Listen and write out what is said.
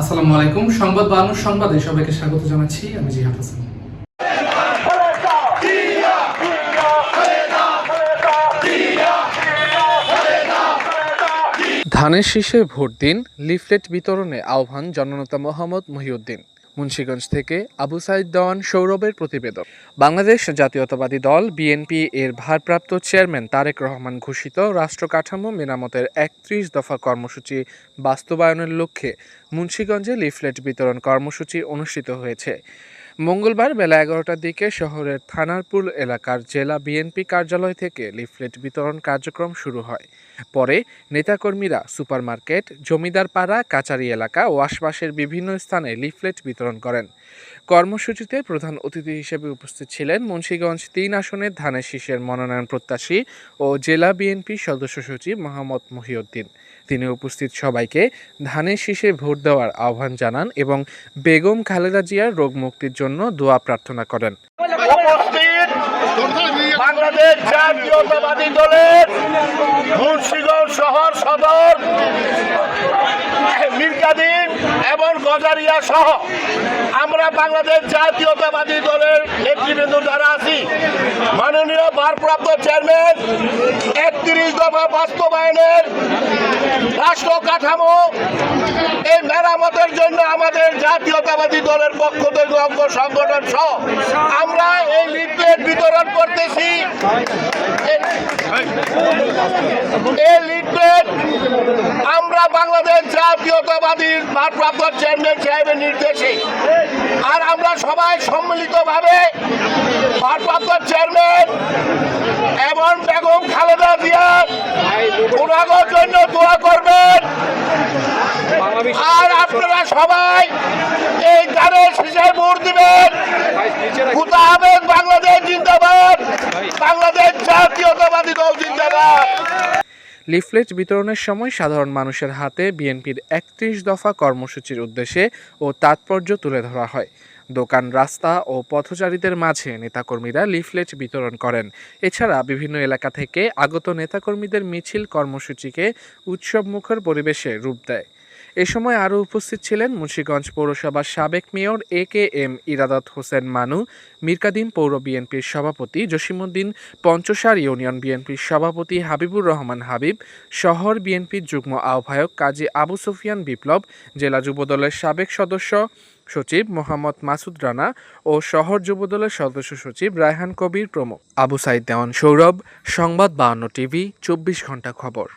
আসসালামু আলাইকুম। সংবাদ বাংলার সংবাদে সবাইকে স্বাগত জানাচ্ছি। আমি জিহাদ হাসান। ধানের শীষে ভোট দিন, লিফলেট বিতরণে আহ্বান জননেতা মোহাম্মদ মহিউদ্দিন। মুন্সিগঞ্জ থেকে আবু সাইদ দেওয়ান সৌরভের প্রতিবেদন বাংলাদেশ জাতীয়তাবাদী দল বিএনপি এর ভারপ্রাপ্ত চেয়ারম্যান তারেক রহমান ঘোষিত রাষ্ট্র কাঠামো মেরামতের একত্রিশ দফা কর্মসূচি বাস্তবায়নের লক্ষ্যে মুন্সীগঞ্জে লিফলেট বিতরণ কর্মসূচি অনুষ্ঠিত হয়েছে। মঙ্গলবার বেলা এগারোটার দিকে শহরের থানারপুল এলাকার জেলা বিএনপি কার্যালয় থেকে লিফলেট বিতরণ কার্যক্রম শুরু হয়। পরে নেতাকর্মীরা সুপারমার্কেট জমিদার পাড়া কাচারি এলাকা ও আশপাশের বিভিন্ন স্থানে লিফলেট বিতরণ করেন। কর্মসূচিতে প্রধান অতিথি হিসেবে উপস্থিত ছিলেন মুন্সিগঞ্জ তিন আসনের ধানের শীষের মনোনয়ন প্রত্যাশী ও জেলা বিএনপি সদস্য সচিব মোহাম্মদ মহিউদ্দিন। তিনি উপস্থিত সবাইকে ধানের শীষে ভোট দেওয়ার আহ্বান জানান এবং বেগম খালেদা জিয়ার রোগ মুক্তির জন্য দোয়া প্রার্থনা করেন। বাংলাদেশ জাতীয়তাবাদী দলের মুন্সিগঞ্জ শহর সদর মির্কাদিন এবং গজারিয়া সহ আমরা বাংলাদেশ জাতীয়তাবাদী দলের নেতৃবৃন্দ যারা আছি, মাননীয় ভারপ্রাপ্ত চেয়ারম্যান, একত্রিশ দফা বাস্তবায়নের রাষ্ট্র কাঠামো, এই মেরামতের জন্য আমাদের জাতীয়তাবাদী দলের পক্ষ থেকে অঙ্গ সংগঠন সহ আমরা এই লিফলেট বিতরণ করতেছি। এই বাংলাদেশ জাতীয়তাবাদীর ভারপ্রাপ্ত চেয়ারম্যান সাহেবের নির্দেশে আর আমরা সবাই সম্মিলিতভাবে ভারপ্রাপ্ত চেয়ারম্যান এবং বেগম খালেদা জিয়া ওনাগর জন্য দোয়া করবেন। আর আপনারা সবাই এই গানের শীষে ভোট দিবেন। খুদা আহমেদ বাংলাদেশ জিন্দাবাদ। বাংলাদেশ জাতীয়তাবাদী দল জিন্দাবাদ। লিফলেট বিতরণের সময় সাধারণ মানুষের হাতে বিএনপির একত্রিশ দফা কর্মসূচির উদ্দেশ্যে ও তাৎপর্য তুলে ধরা হয়। দোকান, রাস্তা ও পথচারীদের মাঝে নেতাকর্মীরা লিফলেট বিতরণ করেন। এছাড়া বিভিন্ন এলাকা থেকে আগত নেতাকর্মীদের মিছিল কর্মসূচিকে উৎসবমুখর পরিবেশে রূপ দেয়। এ সময় আরও উপস্থিত ছিলেন মুন্সীগঞ্জ পৌরসভার সাবেক mayor A K M Iradat Hossain Manu, Mirkadim পৌর বিএনপির সভাপতি জসিমুদ্দিন পঞ্চসার, ইউনিয়ন বিএনপির সভাপতি হাবিবুর রহমান হাবিব, শহর বিএনপির যুগ্ম আহ্বায়ক কাজী আবু সুফিয়ান বিপ্লব, জেলা যুবদলের সাবেক সদস্য সচিব মোহাম্মদ মাসুদ রানা ও শহর যুবদলের সদস্য সচিব রায়হান কবির প্রমুখ। আবু সাইদ দেওয়ান সৌরভ, সংবাদ বাহান্ন টিভি, চব্বিশ ঘণ্টা খবর।